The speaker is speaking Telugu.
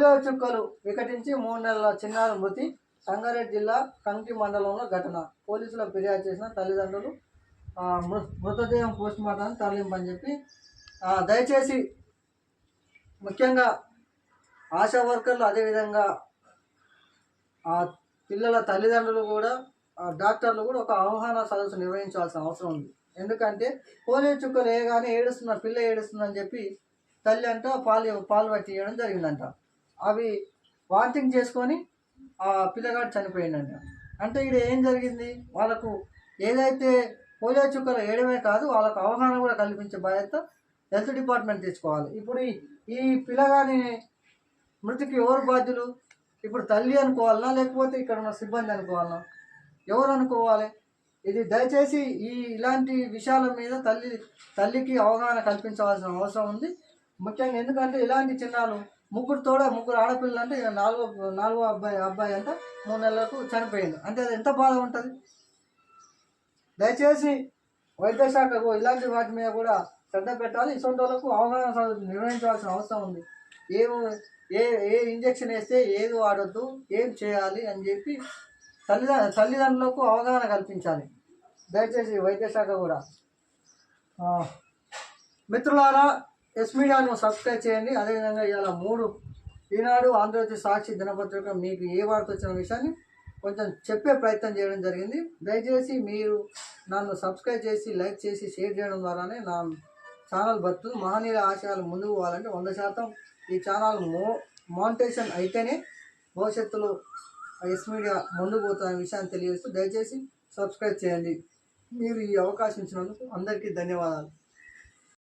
పోలియో చుక్కలు వికటించి మూడు నెలల చిన్నారి మృతి. సంగారెడ్డి జిల్లా కంకి మండలంలో ఘటన. పోలీసులకు ఫిర్యాదు చేసిన తల్లిదండ్రులు మృ మృతదేహం పోస్ట్ మార్టం తరలింపని చెప్పి దయచేసి ముఖ్యంగా ఆశా వర్కర్లు అదేవిధంగా ఆ పిల్లల తల్లిదండ్రులు కూడా డాక్టర్లు కూడా ఒక అవగాహన సదస్సు నిర్వహించాల్సిన అవసరం ఉంది. ఎందుకంటే పోలియో చుక్కలు వేయగానే ఏడుస్తున్న పిల్ల ఏడుస్తుందని చెప్పి తల్లి అంట పాలు పాలు పట్టి జరిగిందంట. అవి వాంతింగ్ చేసుకొని ఆ పిల్లగాడు చనిపోయిందంట అంటే ఇక్కడ ఏం జరిగింది? వాళ్ళకు ఏదైతే పోలియో చుక్కలు వేయడమే కాదు వాళ్ళకు అవగాహన కూడా కల్పించే బాధ్యత హెల్త్ డిపార్ట్మెంట్ తీసుకోవాలి. ఇప్పుడు ఈ- పిల్లగాని మృతికి ఎవరు బాధ్యులు? ఇప్పుడు తల్లి అనుకోవాలనా? లేకపోతే ఇక్కడ ఉన్న సిబ్బంది అనుకోవాలనా? ఎవరు అనుకోవాలి? ఇది దయచేసి ఈ ఇలాంటి విషయాల మీద తల్లి తల్లికి అవగాహన కల్పించవలసిన అవసరం ఉంది. ముఖ్యంగా ఎందుకంటే ఇలాంటి చిన్నాలు ముగ్గురు తోడ ముగ్గురు ఆడపిల్లలు అంటే నాలుగో నాలుగో అబ్బాయి అబ్బాయి అంతా మూడు నెలలకు చనిపోయింది అంటే అది ఎంత బాధ ఉంటుంది? దయచేసి వైద్య శాఖకు ఇలాంటి వాటి మీద కూడా శ్రద్ధ పెట్టాలి. ఇటువంటి వాళ్ళకు అవగాహన నిర్వహించాల్సిన అవసరం ఉంది. ఏం ఏ ఏ ఇంజక్షన్ వేస్తే ఏది వాడద్దు ఏం చేయాలి అని చెప్పి తల్లిద తల్లిదండ్రులకు అవగాహన కల్పించాలి. దయచేసి వైద్య శాఖ కూడా మిత్రులారా ఎస్ మీడియాను సబ్స్క్రైబ్ చేయండి. అదేవిధంగా ఇలా మూడు ఈనాడు ఆంధ్రజ్యోతి సాక్షి దినపత్రిక మీకు ఏ వార్త వచ్చిన విషయాన్ని కొంచెం చెప్పే ప్రయత్నం చేయడం జరిగింది. దయచేసి మీరు నన్ను సబ్స్క్రైబ్ చేసి లైక్ చేసి షేర్ చేయడం ద్వారానే నా ఛానల్ బతుకు మహనీయుల ఆశయాలు ముందుకు పోవాలంటే వంద శాతం ఈ ఛానల్ మో మానిటేషన్ అయితేనే భవిష్యత్తులో ఎస్ మీడియా ముందుకు పోతున్న విషయాన్ని తెలియజేస్తూ దయచేసి సబ్స్క్రైబ్ చేయండి. మీరు ఈ అవకాశం ఇచ్చినందుకు అందరికీ ధన్యవాదాలు.